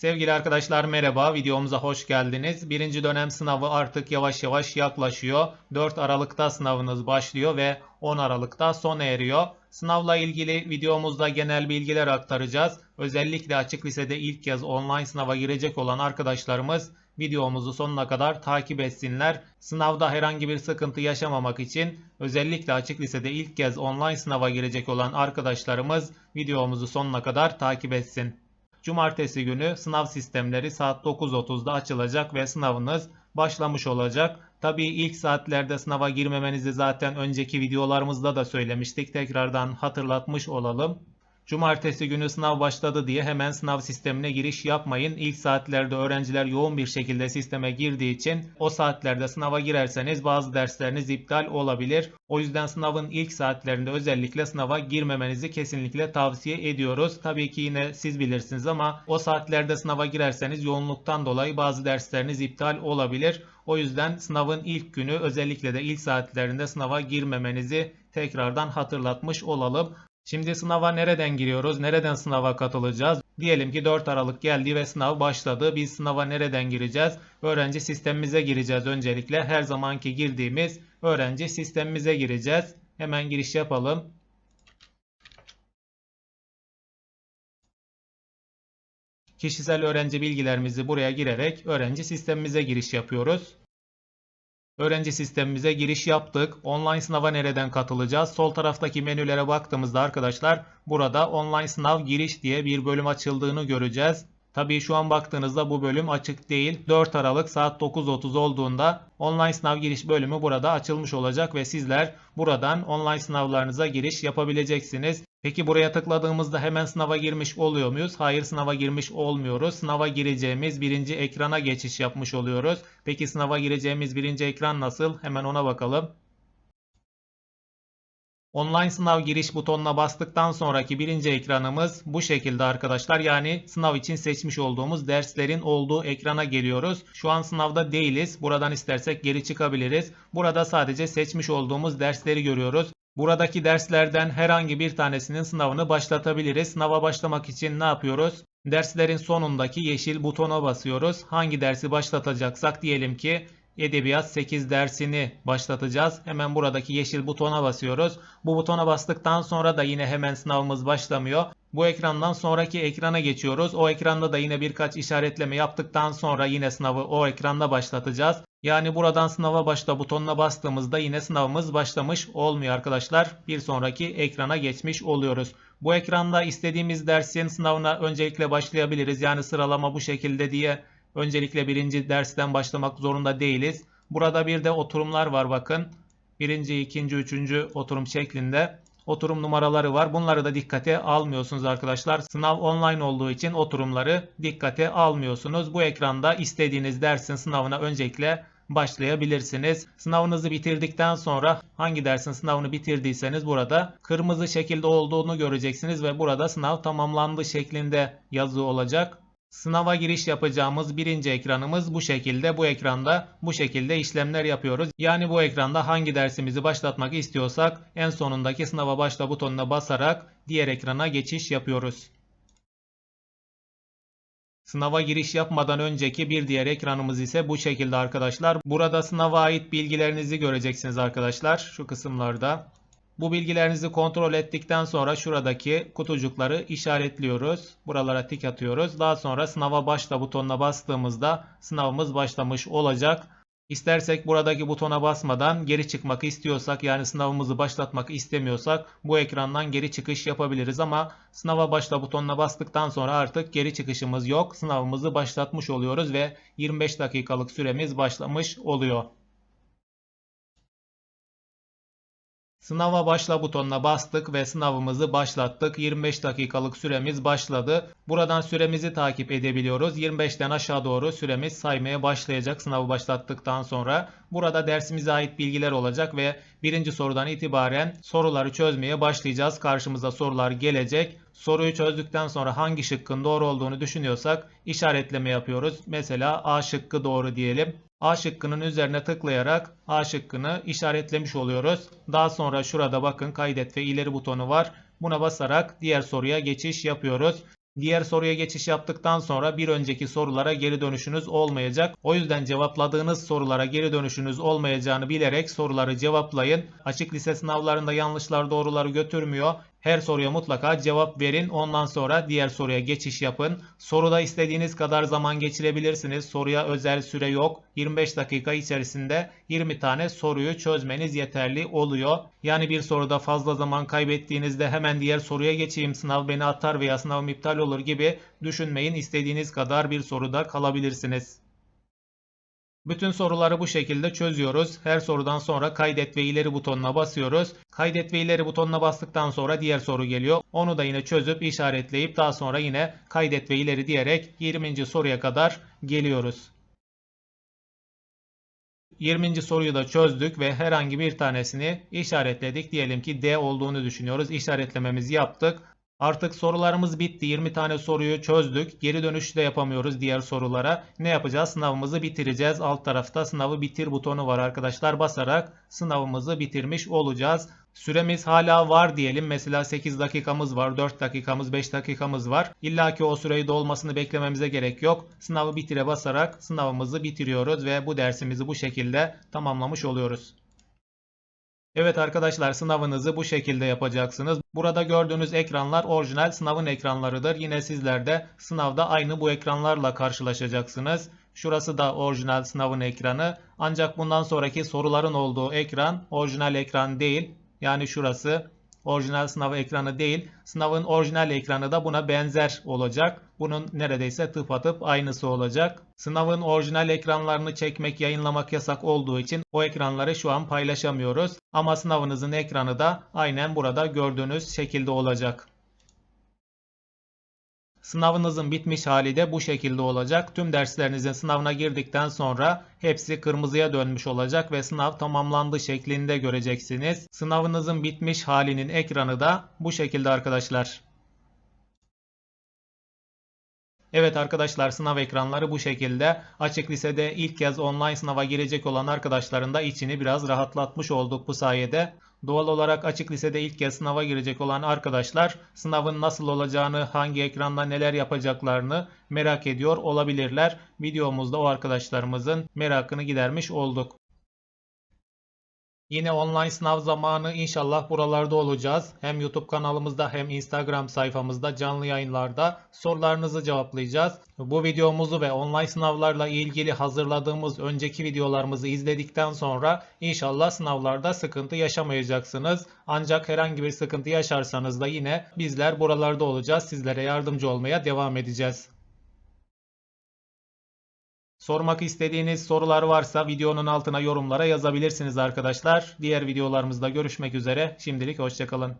Sevgili arkadaşlar merhaba, videomuza hoş geldiniz. Birinci dönem sınavı artık yavaş yavaş yaklaşıyor. 4 Aralık'ta sınavınız başlıyor ve 10 Aralık'ta sona eriyor. Sınavla ilgili videomuzda genel bilgiler aktaracağız. Özellikle açık lisede ilk kez online sınava girecek olan arkadaşlarımız videomuzu sonuna kadar takip etsinler. Sınavda herhangi bir sıkıntı yaşamamak için özellikle açık lisede ilk kez online sınava girecek olan arkadaşlarımız videomuzu sonuna kadar takip etsin. Cumartesi günü sınav sistemleri saat 9.30'da açılacak ve sınavınız başlamış olacak. Tabii ilk saatlerde sınava girmemenizi zaten önceki videolarımızda da söylemiştik. Tekrardan hatırlatmış olalım. Cumartesi günü sınav başladı diye hemen sınav sistemine giriş yapmayın. İlk saatlerde öğrenciler yoğun bir şekilde sisteme girdiği için o saatlerde sınava girerseniz bazı dersleriniz iptal olabilir. O yüzden sınavın ilk saatlerinde özellikle sınava girmemenizi kesinlikle tavsiye ediyoruz. Tabii ki yine siz bilirsiniz ama o saatlerde sınava girerseniz yoğunluktan dolayı bazı dersleriniz iptal olabilir. O yüzden sınavın ilk günü özellikle de ilk saatlerinde sınava girmemenizi tekrardan hatırlatmış olalım. Şimdi sınava nereden giriyoruz? Nereden sınava katılacağız? Diyelim ki 4 Aralık geldi ve sınav başladı. Biz sınava nereden gireceğiz? Öğrenci sistemimize gireceğiz öncelikle. Her zamanki girdiğimiz öğrenci sistemimize gireceğiz. Hemen giriş yapalım. Kişisel öğrenci bilgilerimizi buraya girerek öğrenci sistemimize giriş yapıyoruz. Öğrenci sistemimize giriş yaptık. Online sınava nereden katılacağız? Sol taraftaki menülere baktığımızda arkadaşlar burada online sınav giriş diye bir bölüm açıldığını göreceğiz. Tabii şu an baktığınızda bu bölüm açık değil. 4 Aralık saat 9.30 olduğunda online sınav giriş bölümü burada açılmış olacak ve sizler buradan online sınavlarınıza giriş yapabileceksiniz. Peki buraya tıkladığımızda hemen sınava girmiş oluyor muyuz? Hayır sınava girmiş olmuyoruz. Sınava gireceğimiz birinci ekrana geçiş yapmış oluyoruz. Peki sınava gireceğimiz birinci ekran nasıl? Hemen ona bakalım. Online sınav giriş butonuna bastıktan sonraki birinci ekranımız bu şekilde arkadaşlar. Yani sınav için seçmiş olduğumuz derslerin olduğu ekrana geliyoruz. Şu an sınavda değiliz. Buradan istersek geri çıkabiliriz. Burada sadece seçmiş olduğumuz dersleri görüyoruz. Buradaki derslerden herhangi bir tanesinin sınavını başlatabiliriz. Sınava başlamak için ne yapıyoruz? Derslerin sonundaki yeşil butona basıyoruz. Hangi dersi başlatacaksak diyelim ki Edebiyat 8 dersini başlatacağız. Hemen buradaki yeşil butona basıyoruz. Bu butona bastıktan sonra da yine hemen sınavımız başlamıyor. Bu ekrandan sonraki ekrana geçiyoruz. O ekranda da yine birkaç işaretleme yaptıktan sonra yine sınavı o ekranda başlatacağız. Yani buradan sınava başla butonuna bastığımızda yine sınavımız başlamış olmuyor arkadaşlar. Bir sonraki ekrana geçmiş oluyoruz. Bu ekranda istediğimiz dersin sınavına öncelikle başlayabiliriz. Yani sıralama bu şekilde diye öncelikle birinci dersten başlamak zorunda değiliz. Burada bir de oturumlar var bakın. Birinci, ikinci, üçüncü oturum şeklinde oturum numaraları var. Bunları da dikkate almıyorsunuz arkadaşlar. Sınav online olduğu için oturumları dikkate almıyorsunuz. Bu ekranda istediğiniz dersin sınavına öncelikle başlayabilirsiniz. Sınavınızı bitirdikten sonra hangi dersin sınavını bitirdiyseniz burada kırmızı şekilde olduğunu göreceksiniz ve burada sınav tamamlandı şeklinde yazı olacak. Sınava giriş yapacağımız birinci ekranımız bu şekilde. Bu ekranda bu şekilde işlemler yapıyoruz. Yani bu ekranda hangi dersimizi başlatmak istiyorsak en sonundaki sınava başla butonuna basarak diğer ekrana geçiş yapıyoruz. Sınava giriş yapmadan önceki bir diğer ekranımız ise bu şekilde arkadaşlar. Burada sınava ait bilgilerinizi göreceksiniz arkadaşlar şu kısımlarda. Bu bilgilerinizi kontrol ettikten sonra şuradaki kutucukları işaretliyoruz. Buralara tik atıyoruz. Daha sonra sınava başla butonuna bastığımızda sınavımız başlamış olacak. İstersek buradaki butona basmadan geri çıkmak istiyorsak yani sınavımızı başlatmak istemiyorsak bu ekrandan geri çıkış yapabiliriz ama sınava başla butonuna bastıktan sonra artık geri çıkışımız yok. Sınavımızı başlatmış oluyoruz ve 25 dakikalık süremiz başlamış oluyor. Sınava başla butonuna bastık ve sınavımızı başlattık. 25 dakikalık süremiz başladı. Buradan süremizi takip edebiliyoruz. 25'ten aşağı doğru süremiz saymaya başlayacak sınavı başlattıktan sonra. Burada dersimize ait bilgiler olacak ve birinci sorudan itibaren soruları çözmeye başlayacağız. Karşımıza sorular gelecek. Soruyu çözdükten sonra hangi şıkkın doğru olduğunu düşünüyorsak işaretleme yapıyoruz. Mesela A şıkkı doğru diyelim. A şıkkının üzerine tıklayarak A şıkkını işaretlemiş oluyoruz. Daha sonra şurada bakın kaydet ve ileri butonu var. Buna basarak diğer soruya geçiş yapıyoruz. Diğer soruya geçiş yaptıktan sonra bir önceki sorulara geri dönüşünüz olmayacak. O yüzden cevapladığınız sorulara geri dönüşünüz olmayacağını bilerek soruları cevaplayın. Açık lise sınavlarında yanlışlar doğruları götürmüyor. Her soruya mutlaka cevap verin. Ondan sonra diğer soruya geçiş yapın. Soruda istediğiniz kadar zaman geçirebilirsiniz. Soruya özel süre yok. 25 dakika içerisinde 20 tane soruyu çözmeniz yeterli oluyor. Yani bir soruda fazla zaman kaybettiğinizde hemen diğer soruya geçeyim sınav beni atar veya sınavım iptal olur gibi düşünmeyin. İstediğiniz kadar bir soruda kalabilirsiniz. Bütün soruları bu şekilde çözüyoruz. Her sorudan sonra kaydet ve ileri butonuna basıyoruz. Kaydet ve ileri butonuna bastıktan sonra diğer soru geliyor. Onu da yine çözüp işaretleyip daha sonra yine kaydet ve ileri diyerek 20. soruya kadar geliyoruz. 20. soruyu da çözdük ve herhangi bir tanesini işaretledik. Diyelim ki D olduğunu düşünüyoruz. İşaretlememizi yaptık. Artık sorularımız bitti. 20 tane soruyu çözdük. Geri dönüş de yapamıyoruz diğer sorulara. Ne yapacağız? Sınavımızı bitireceğiz. Alt tarafta sınavı bitir butonu var arkadaşlar. Basarak sınavımızı bitirmiş olacağız. Süremiz hala var diyelim. Mesela 8 dakikamız var, 4 dakikamız, 5 dakikamız var. İlla ki o süreyi dolmasını beklememize gerek yok. Sınavı bitire basarak sınavımızı bitiriyoruz ve bu dersimizi bu şekilde tamamlamış oluyoruz. Evet arkadaşlar sınavınızı bu şekilde yapacaksınız. Burada gördüğünüz ekranlar orijinal sınavın ekranlarıdır. Yine sizler de sınavda aynı bu ekranlarla karşılaşacaksınız. Şurası da orijinal sınavın ekranı. Ancak bundan sonraki soruların olduğu ekran orijinal ekran değil. Yani şurası orijinal sınav ekranı değil. Sınavın orijinal ekranı da buna benzer olacak. Bunun neredeyse tıpatıp aynısı olacak. Sınavın orijinal ekranlarını çekmek, yayınlamak yasak olduğu için o ekranları şu an paylaşamıyoruz. Ama sınavınızın ekranı da aynen burada gördüğünüz şekilde olacak. Sınavınızın bitmiş hali de bu şekilde olacak. Tüm derslerinizin sınavına girdikten sonra hepsi kırmızıya dönmüş olacak ve sınav tamamlandı şeklinde göreceksiniz. Sınavınızın bitmiş halinin ekranı da bu şekilde arkadaşlar. Evet arkadaşlar sınav ekranları bu şekilde. Açık lisede ilk kez online sınava girecek olan arkadaşların da içini biraz rahatlatmış olduk bu sayede. Doğal olarak açık lisede ilk kez sınava girecek olan arkadaşlar sınavın nasıl olacağını, hangi ekranda neler yapacaklarını merak ediyor olabilirler. Videomuzda o arkadaşlarımızın merakını gidermiş olduk. Yine online sınav zamanı inşallah buralarda olacağız. Hem YouTube kanalımızda hem Instagram sayfamızda canlı yayınlarda sorularınızı cevaplayacağız. Bu videomuzu ve online sınavlarla ilgili hazırladığımız önceki videolarımızı izledikten sonra inşallah sınavlarda sıkıntı yaşamayacaksınız. Ancak herhangi bir sıkıntı yaşarsanız da yine bizler buralarda olacağız. Sizlere yardımcı olmaya devam edeceğiz. Sormak istediğiniz sorular varsa videonun altına yorumlara yazabilirsiniz arkadaşlar. Diğer videolarımızda görüşmek üzere. Şimdilik hoşçakalın.